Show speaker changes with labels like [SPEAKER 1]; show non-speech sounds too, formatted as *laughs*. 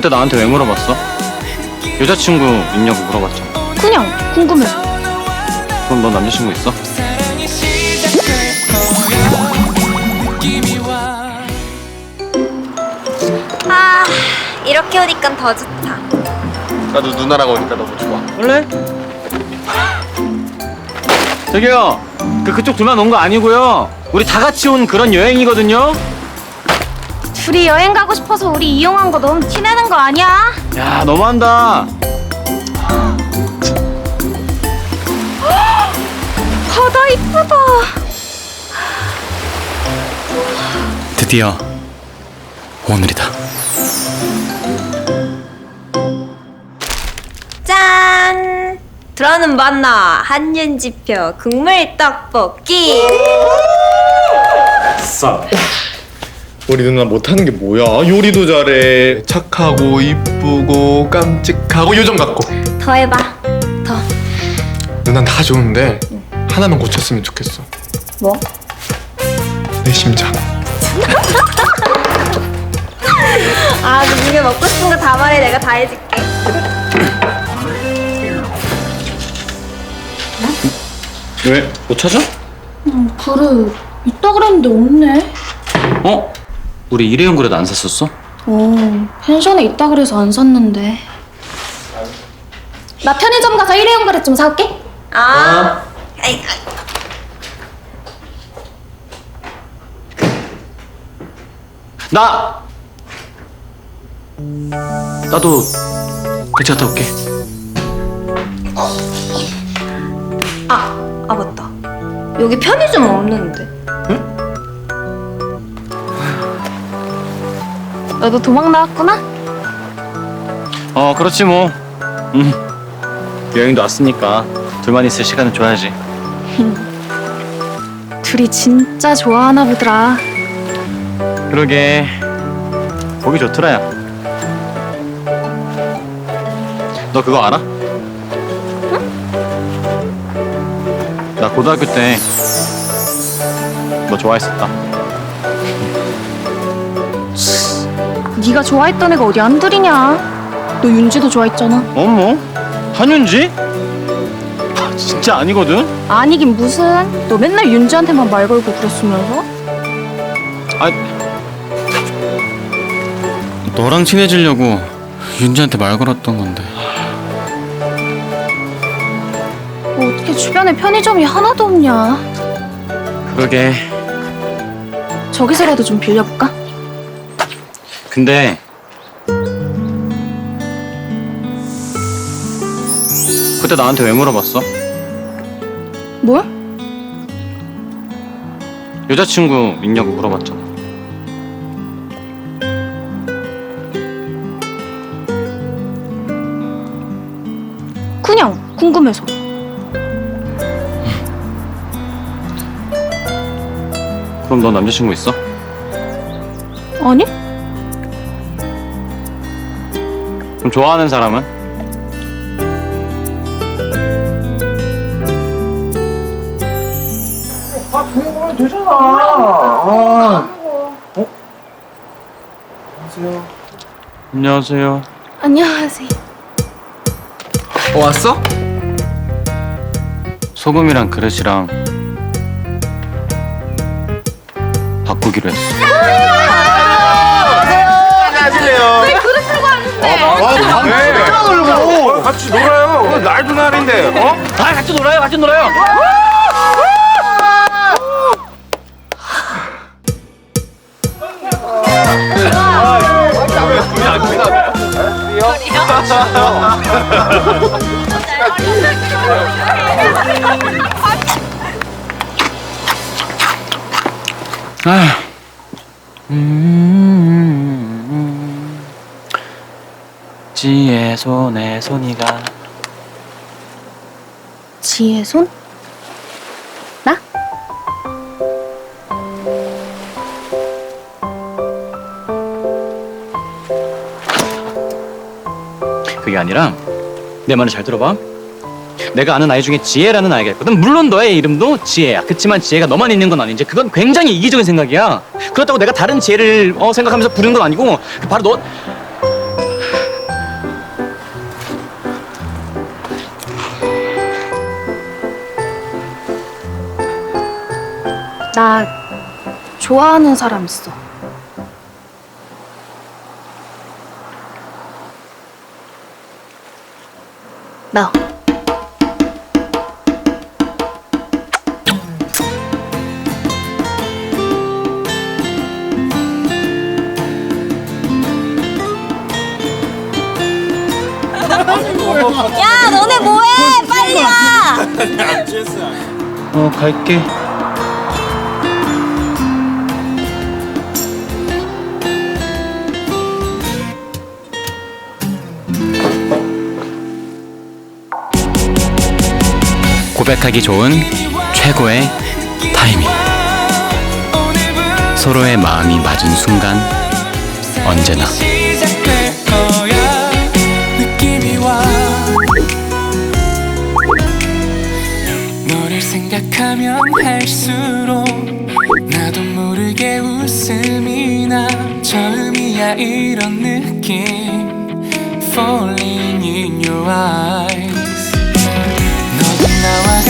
[SPEAKER 1] 그때 나한테 왜 물어봤어? 여자친구 있냐고 물어봤잖아.
[SPEAKER 2] 그냥 궁금해서.
[SPEAKER 1] 그럼 너 남자친구 있어?
[SPEAKER 3] 아 이렇게 오니까 더 좋다
[SPEAKER 4] 나도 누나랑 오니까 너무 좋아.
[SPEAKER 1] 원래? 저기요, 그 그쪽 둘만 온 거 아니고요. 우리 다 같이 온 그런 여행이거든요.
[SPEAKER 2] 둘이 여행 가고 싶어서 우리 이용한 거 너무 티내는 거 아니야?
[SPEAKER 1] 야, 너무한다. *gasps*
[SPEAKER 2] 바다 이쁘다.
[SPEAKER 1] 드디어 오늘이다.
[SPEAKER 3] 짠 들어는 봤나 한윤지표 국물 떡볶이
[SPEAKER 4] 우리 누나 못하는 게 뭐야? 요리도 잘해. 착하고 이쁘고 깜찍하고 요정 같고.
[SPEAKER 3] 더 해봐 더
[SPEAKER 4] 누난 다 좋은데 하나만 고쳤으면 좋겠어.
[SPEAKER 3] 뭐?
[SPEAKER 4] 내 심장.
[SPEAKER 3] 아 니네 먹고 싶은 거 다 말해 내가 다 해줄게
[SPEAKER 1] 왜? 못 찾아?
[SPEAKER 2] 그래 있다 그랬는데 없네.
[SPEAKER 1] 어? 우리 일회용 그릇 안 샀었어?
[SPEAKER 2] 어 펜션에 있다 그래서 안 샀는데. 나 편의점 가서 일회용 그릇 좀 사올게.
[SPEAKER 3] 아 아이, 아이.
[SPEAKER 1] 나! 나도 같이 갔다 올게.
[SPEAKER 3] 아, 아 맞다 여기 편의점 없는데
[SPEAKER 2] 너도 도망 나왔구나?
[SPEAKER 1] 어, 그렇지 뭐. 음. 여행도 왔으니까 둘만 있을 시간은 줘야지. *laughs*
[SPEAKER 2] 둘이 진짜 좋아하나 보더라.
[SPEAKER 1] 그러게. 보기 좋더라야. 너 그거 알아? 나 고등학교 때 너 좋아했었다.
[SPEAKER 2] 네가 좋아했던 애가 어디 안 들이냐? 너 윤지도 좋아했잖아.
[SPEAKER 1] 어머? 한윤지? 아, 진짜 아니거든?
[SPEAKER 2] 아니긴 무슨. 너 맨날 윤지한테만 말 걸고 그랬으면서?
[SPEAKER 1] 아, 너랑 친해지려고 윤지한테 말 걸었던 건데.
[SPEAKER 2] 뭐 어떻게 주변에 편의점이 하나도 없냐?
[SPEAKER 1] 그러게.
[SPEAKER 2] 저기서라도 좀 빌려볼까?
[SPEAKER 1] 근데 그때 나한테 왜 물어봤어?
[SPEAKER 2] 뭘?
[SPEAKER 1] 여자친구 있냐고 물어봤잖아.
[SPEAKER 2] 그냥 궁금해서.
[SPEAKER 1] 그럼 너 남자친구 있어?
[SPEAKER 2] 아니?
[SPEAKER 1] 그럼 좋아하는 사람은? 안녕하세요.
[SPEAKER 2] 안녕하세요.
[SPEAKER 4] 어, 왔어?
[SPEAKER 1] 소금이랑 그릇이랑 바꾸기로 했어.
[SPEAKER 4] 아, 왜? 같이 놀아요. 날도 날인데. 어?
[SPEAKER 1] 아, 같이 놀아요, 같이 놀아요. 아, 음, 손에 손이가
[SPEAKER 2] 지혜 손? 나?
[SPEAKER 1] 그게 아니라 내 말을 잘 들어봐. 내가 아는 아이 중에 지혜라는 아이가 있거든. 물론 너의 이름도 지혜야. 그렇지만 지혜가 너만 있는 건 아니지. 그건 굉장히 이기적인 생각이야. 그렇다고 내가 다른 지혜를 어, 생각하면서 부르는 건 아니고 바로 너
[SPEAKER 2] 나 좋아하는 사람 있어. 나.
[SPEAKER 3] 야 너네 뭐해 빨리
[SPEAKER 1] 와어 갈게 고백하기 좋은 최고의 타이밍. 서로의 마음이 맞은 순간 언제나.
[SPEAKER 5] 이런 느낌. Falling in your eyes now I